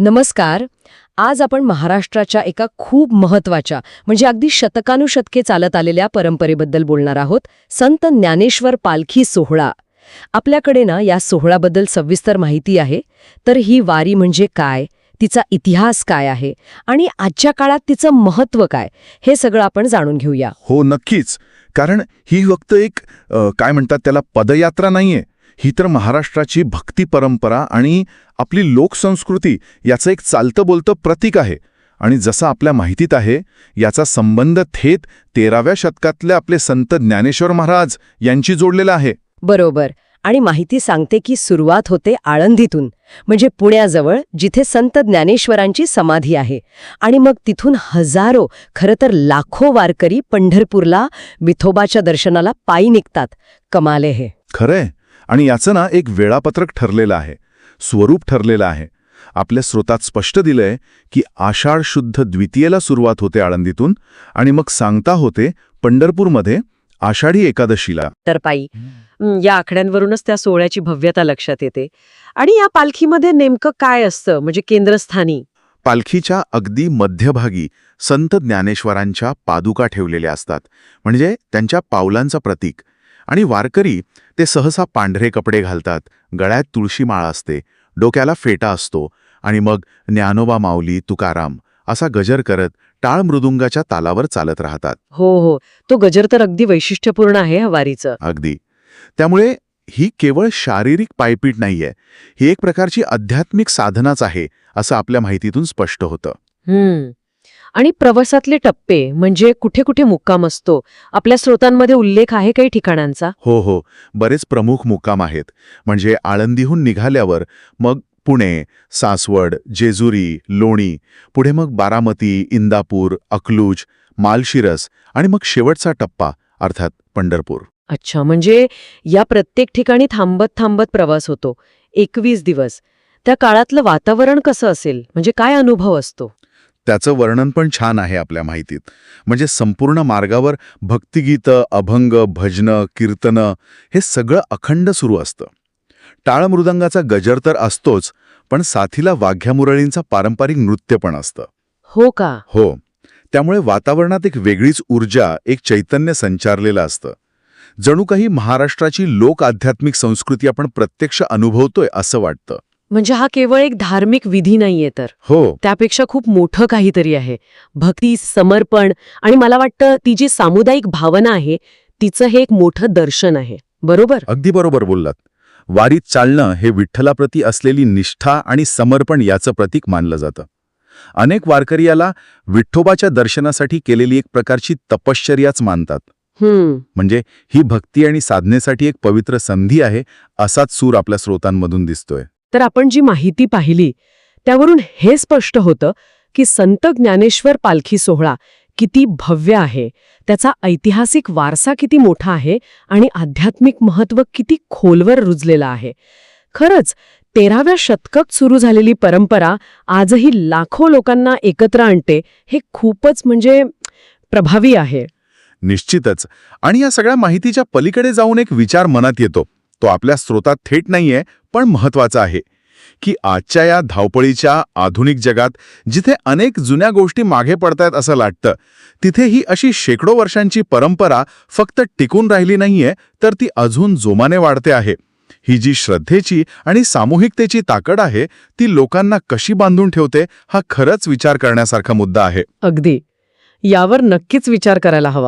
नमस्कार. आज आपण महाराष्ट्राच्या एका खूप महत्त्वाच्या म्हणजे अगदी शतकानुशतके चालत आलेल्या परंपरेबद्दल बोलणार आहोत संत ज्ञानेश्वर पालखी सोहळा. आपल्याकडे ना या सोहळाबद्दल सविस्तर माहिती आहे तर ही वारी म्हणजे काय तिचा इतिहास काय आहे आणि आजच्या काळात तिचं महत्त्व काय हे सगळं आपण जाणून घेऊया. हो नक्कीच. कारण ही फक्त एक काय म्हणतात त्याला पदयात्रा नाहीये. ही तर महाराष्ट्राची भक्ती परंपरा आणि आपली लोकसंस्कृती याचं एक चालतं बोलतं प्रतीक आहे. आणि जसं आपल्या माहितीत आहे याचा संबंध थेट तेराव्या शतकातले आपले संत ज्ञानेश्वर महाराज यांची जोडलेला आहे. बरोबर. आणि माहिती सांगते की सुरुवात होते आळंदीतून म्हणजे पुण्याजवळ जिथे संत ज्ञानेश्वरांची समाधी आहे. आणि मग तिथून हजारो खरं तर लाखो वारकरी पंढरपूरला विठोबाच्या दर्शनाला पायी निघतात. कमाले हे. खरंय. आणि याचं ना एक वेळापत्रक ठरलेलं आहे. स्वरूप ठरलेलं आहे. आपल्या स्रोतात स्पष्ट दिलंय की आषाढ शुद्ध द्वितीयेला सुरुवात होते आळंदीतून आणि मग सांगता होते पंढरपूरमध्ये आषाढी एकादशीला. तर पायी या आकड्यांवरूनच त्या सोहळ्याची भव्यता लक्षात येते. आणि या पालखीमध्ये नेमकं काय असतं? म्हणजे केंद्रस्थानी? पालखीच्या अगदी मध्यभागी संत ज्ञानेश्वरांच्या पादुका ठेवलेल्या असतात. म्हणजे त्यांच्या पावलांचं प्रतीक. आणि वारकरी ते सहसा पांढरे कपडे घालतात. गळ्यात तुळशी माळ असते. डोक्याला फेटा असतो. आणि मग ज्ञानोबा माऊली तुकाराम असा गजर करत टाळ मृदुंगाच्या तालावर चालत राहतात. हो हो. तो गजर तर अगदी वैशिष्ट्यपूर्ण आहे वारीचं. अगदी. त्यामुळे ही केवळ शारीरिक पायपीट नाहीये. ही एक प्रकारची आध्यात्मिक साधनाच आहे असं आपल्या माहितीतून स्पष्ट होतं. हम्म. आणि प्रवासातले टप्पे म्हणजे कुठे कुठे मुक्काम असतो आपल्या स्रोतांमध्ये उल्लेख आहे काही ठिकाणांचा? हो हो. बरेच प्रमुख मुक्काम आहेत. म्हणजे आळंदीहून निघाल्यावर मग पुणे सासवड जेजुरी लोणी पुढे मग बारामती इंदापूर अकलूज मालशिरस आणि मग शेवटचा टप्पा अर्थात पंढरपूर. अच्छा म्हणजे या प्रत्येक ठिकाणी थांबत थांबत प्रवास होतो. एकवीस दिवस. त्या काळातलं वातावरण कसं असेल? म्हणजे काय अनुभव असतो? त्याचं वर्णन पण छान आहे आपल्या माहितीत. म्हणजे संपूर्ण मार्गावर भक्तिगीतं अभंग भजनं कीर्तनं हे सगळं अखंड सुरू असतं. टाळ मृदंगाचा गजर तर असतोच पण साथीला वाघ्यामुरळींचा पारंपरिक नृत्य पण असतं. हो का? हो. त्यामुळे वातावरणात एक वेगळीच ऊर्जा एक चैतन्य संचारलेलं असतं. जणू काही महाराष्ट्राची लोक आध्यात्मिक संस्कृती आपण प्रत्यक्ष अनुभवतोय असं वाटतं. म्हणजे हा केवळ एक धार्मिक विधी नाहीये तर. हो. त्यापेक्षा खूप मोठं काहीतरी आहे. भक्ती समर्पण आणि मला वाटतं ती जी सामुदायिक भावना आहे तिचं हे एक मोठं दर्शन आहे. बरोबर? अगदी बरोबर बोललात. वारीत चालणं हे विठ्ठलाप्रती असलेली निष्ठा आणि समर्पण याचं प्रतीक मानलं जातं. अनेक वारकरी याला विठ्ठोबाच्या दर्शनासाठी केलेली एक प्रकारची तपश्चर्याच मानतात. म्हणजे ही भक्ती आणि साधनेसाठी एक पवित्र संधी आहे असाच सूर आपल्या स्रोतांमधून दिसतोय. तर आपण जी माहिती पाहिली त्यावरून हे स्पष्ट होतं की संत ज्ञानेश्वर पालखी सोहळा किती भव्य आहे त्याचा ऐतिहासिक वारसा किती मोठा आहे आणि आध्यात्मिक महत्त्व किती खोलवर रुजलेलं आहे. खरंच तेराव्या शतकात सुरू झालेली परंपरा आजही लाखो लोकांना एकत्र आणते हे खूपच म्हणजे प्रभावी आहे. निश्चितच. आणि या सगळ्या माहितीच्या पलीकडे जाऊन एक विचार मनात येतो. तो आपल्या स्रोतात थेट नाहीये पण महत्त्वाचा आहे की आजच्या या धावपळीच्या आधुनिक जगात जिथे अनेक जुन्या गोष्टी मागे पडतायत असं वाटतं तिथे ही अशी शेकडो वर्षांची परंपरा फक्त टिकून राहिली नाहीये तर ती अजून जोमाने वाढते आहे. ही जी श्रद्धेची आणि सामूहिकतेची ताकद आहे ती लोकांना कशी बांधून ठेवते हा खरंच विचार करण्यासारखा मुद्दा आहे. अगदी. यावर नक्कीच विचार करायला हवा.